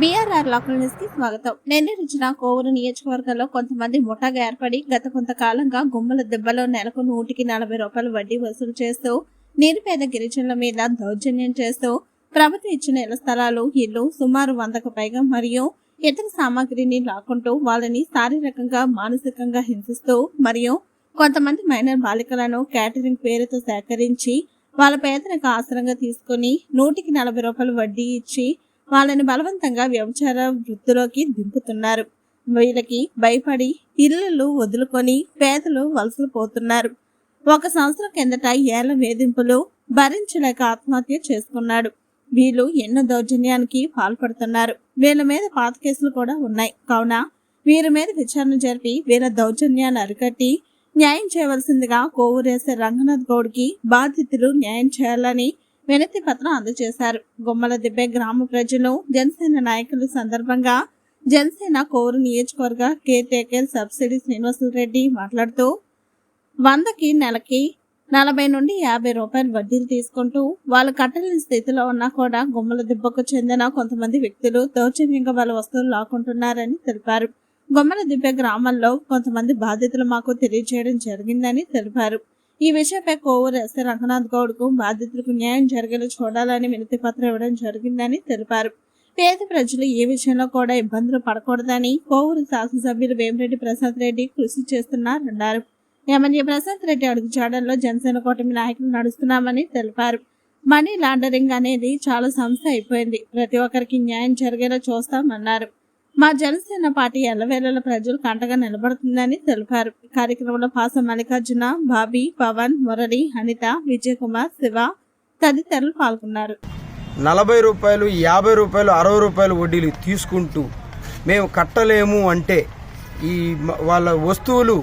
BRR local న్యూస్కి స్వాగతం. నిన్న రుచిన కోవూరు నియోజకవర్గంలో కొంతమంది ముఠాగా ఏర్పడి గత కొంతకాలంగా గుమ్మల దెబ్బలో నెలకు నూటికి నలభై రూపాయలు వడ్డీ వసూలు చేస్తూ నిరుపేద గిరిజనుల మీద దౌర్జన్యం చేస్తూ ప్రభుత్వం ఇచ్చిన ఇళ్ళ స్థలాలు ఇల్లు సుమారు వందకు పైగా మరియు ఇతర సామాగ్రిని లాక్కుంటూ వాళ్ళని శారీరకంగా మానసికంగా హింసిస్తూ మరియు కొంతమంది మైనర్ బాలికలను క్యాటరింగ్ పేరుతో సేకరించి వాళ్ళ పేదలకు ఆసరంగా తీసుకుని నూటికి నలభై రూపాయలు వడ్డీ ఇచ్చి వాళ్ళని బలవంతంగా వ్యభిచార వృత్తిలోకి దింపుతున్నారు. వీళ్ళకి భయపడి ఇళ్ళు వదులుకొని పేదలు వలసలు పోతున్నారు. ఒక సంవత్సరం కిందట ఏళ్ళ వేధింపులు భరించలేక ఆత్మహత్య చేసుకున్నాడు. వీళ్ళు ఎన్నో దౌర్జన్యానికి పాల్పడుతున్నారు. వీళ్ళ మీద పాత కేసులు కూడా ఉన్నాయి. కావున వీరి మీద విచారణ జరిపి వీళ్ళ దౌర్జన్యాన్ని అరికట్టి న్యాయం చేయవలసిందిగా కోవూరేసే రంగనాథ్ గౌడ్కి బాధితులు న్యాయం చేయాలని వినతి పత్రం అందజేశారు. గుమ్మల దిబ్బే గ్రామ ప్రజలు జనసేన నాయకులు సందర్భంగా జనసేన కోరు నియోజకవర్గ caretaker subsidy Srinivasulu Reddy మాట్లాడుతూ వందకి నెలకి నలభై నుండి యాభై రూపాయలు వడ్డీలు తీసుకుంటూ వాళ్ళు కట్టలేని స్థితిలో ఉన్నా కూడా గుమ్మల దిబ్బకు చెందిన కొంతమంది వ్యక్తులు దౌర్జన్యంగా వాళ్ళ వస్తువులు లాక్కుంటున్నారని తెలిపారు. గుమ్మల దిబ్బ గ్రామంలో కొంతమంది బాధితులు మాకు తెలియజేయడం జరిగిందని తెలిపారు. ఈ విషయంపై కోవూరు ఎస్ఐ రంగనాథ్ గౌడ్కు బాధితులకు న్యాయం జరిగేలా చూడాలని వినతి పత్రం ఇవ్వడం జరిగిందని తెలిపారు. పేద ప్రజలు ఏ విషయంలో కూడా ఇబ్బందులు పడకూడదని కోవూరు శాసనసభ్యులు వేమిరెడ్డి ప్రసాద్ రెడ్డి కృషి చేస్తున్నారన్నారు. ఎమ్మెల్యే ప్రసాద్ రెడ్డి అడుగుజాడల్లో జనసేన కూటమి నాయకులు నడుస్తున్నామని తెలిపారు. మనీ లాండరింగ్ అనేది చాలా సంస్థ అయిపోయింది. ప్రతి ఒక్కరికి న్యాయం జరిగేలా చూస్తామన్నారు. మా జనసేన పార్టీ ఎల్లవేళల ప్రజలు కంటగా నిలబడుతుందని తెలిపారు. కార్యక్రమంలో పాస మల్లికార్జున బాబీ పవన్ మురళి అనిత విజయకుమార్ శివ తదితరులు పాల్గొన్నారు. నలభై రూపాయలు యాభై రూపాయలు అరవై రూపాయలు వడ్డీలు తీసుకుంటూ మేము కట్టలేము అంటే ఈ వాళ్ళ వస్తువులు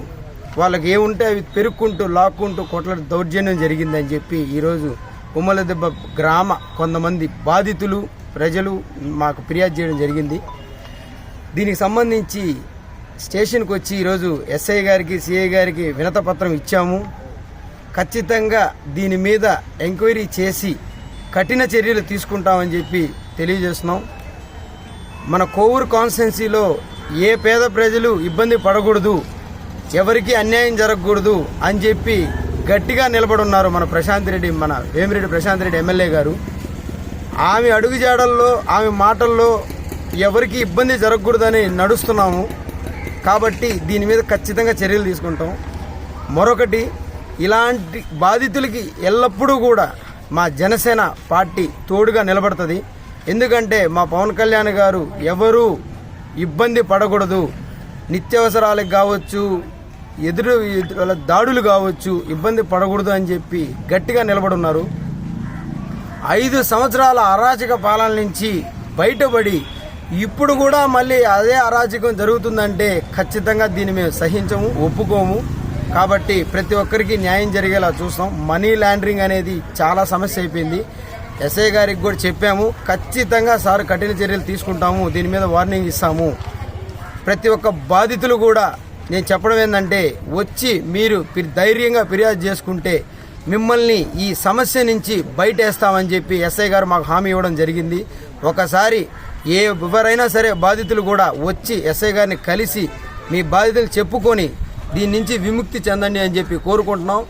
వాళ్ళకి ఏముంటే అవి పెరుక్కుంటూ లాక్కుంటూ కొట్ల దౌర్జన్యం జరిగిందని చెప్పి ఈరోజు ఉమ్మల దెబ్బ గ్రామ కొంతమంది బాధితులు ప్రజలు మాకు ఫిర్యాదు చేయడం జరిగింది. దీనికి సంబంధించి స్టేషన్కి వచ్చి ఈరోజు ఎస్ఐ గారికి సిఐ గారికి వినతపత్రం ఇచ్చాము. ఖచ్చితంగా దీని మీద ఎంక్వైరీ చేసి కఠిన చర్యలు తీసుకుంటామని చెప్పి తెలియజేస్తున్నాం. మన కోవూరు కాన్స్టిట్యున్సీలో ఏ పేద ప్రజలు ఇబ్బంది పడకూడదు ఎవరికి అన్యాయం జరగకూడదు అని చెప్పి గట్టిగా నిలబడి ఉన్నారు మన ప్రశాంత్ రెడ్డి మన వేమిరెడ్డి ప్రశాంత్ రెడ్డి ఎమ్మెల్యే గారు. ఆమె అడుగుజాడల్లో ఆమె మాటల్లో ఎవరికి ఇబ్బంది జరగకూడదని నడుస్తున్నాము. కాబట్టి దీని మీద ఖచ్చితంగా చర్యలు తీసుకుంటాం. మరొకటి ఇలాంటి బాధితులకి ఎల్లప్పుడూ కూడా మా జనసేన పార్టీ తోడుగా నిలబడుతుంది. ఎందుకంటే మా పవన్ కళ్యాణ్ గారు ఎవరు ఇబ్బంది పడకూడదు. నిత్యావసరాలకు కావచ్చు ఎదురు ఎదురు దాడులు కావచ్చు ఇబ్బంది పడకూడదు అని చెప్పి గట్టిగా నిలబడున్నారు. ఐదు సంవత్సరాల అరాచక పాలన నుంచి బయటపడి ఇప్పుడు కూడా మళ్ళీ అదే అరాచకం జరుగుతుందంటే ఖచ్చితంగా దీన్ని మేము సహించము ఒప్పుకోము. కాబట్టి ప్రతి ఒక్కరికి న్యాయం జరిగేలా చూస్తాం. మనీ లాండరింగ్ అనేది చాలా సమస్య అయిపోయింది. ఎస్ఐ గారికి కూడా చెప్పాము ఖచ్చితంగా సార్ కఠిన చర్యలు తీసుకుంటాము దీని మీద వార్నింగ్ ఇస్తాము. ప్రతి ఒక్క బాధితులు కూడా నేను చెప్పడం ఏంటంటే వచ్చి మీరు ధైర్యంగా ఫిర్యాదు చేసుకుంటే మిమ్మల్ని ఈ సమస్య నుంచి బయటేస్తామని చెప్పి ఎస్ఐ గారు మాకు హామీ ఇవ్వడం జరిగింది. ఒకసారి ఎవరైనా సరే బాధితులు కూడా వచ్చి ఎస్ఐ గారిని కలిసి మీ బాధితులు చెప్పుకొని దీని నుంచి విముక్తి చెందండి అని చెప్పి కోరుకుంటున్నాం.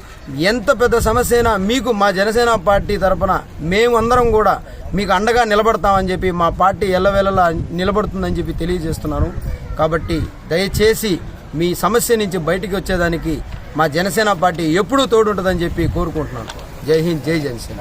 ఎంత పెద్ద సమస్య అయినా మీకు మా జనసేన పార్టీ తరపున మేమందరం కూడా మీకు అండగా నిలబడతామని చెప్పి మా పార్టీ ఎల్లవేళలా నిలబడుతుందని చెప్పి తెలియజేస్తున్నాను. కాబట్టి దయచేసి మీ సమస్య నుంచి బయటికి వచ్చేదానికి మా జనసేన పార్టీ ఎప్పుడూ తోడుంటుందని చెప్పి కోరుకుంటున్నాను. జై హింద్ జై జనసేన.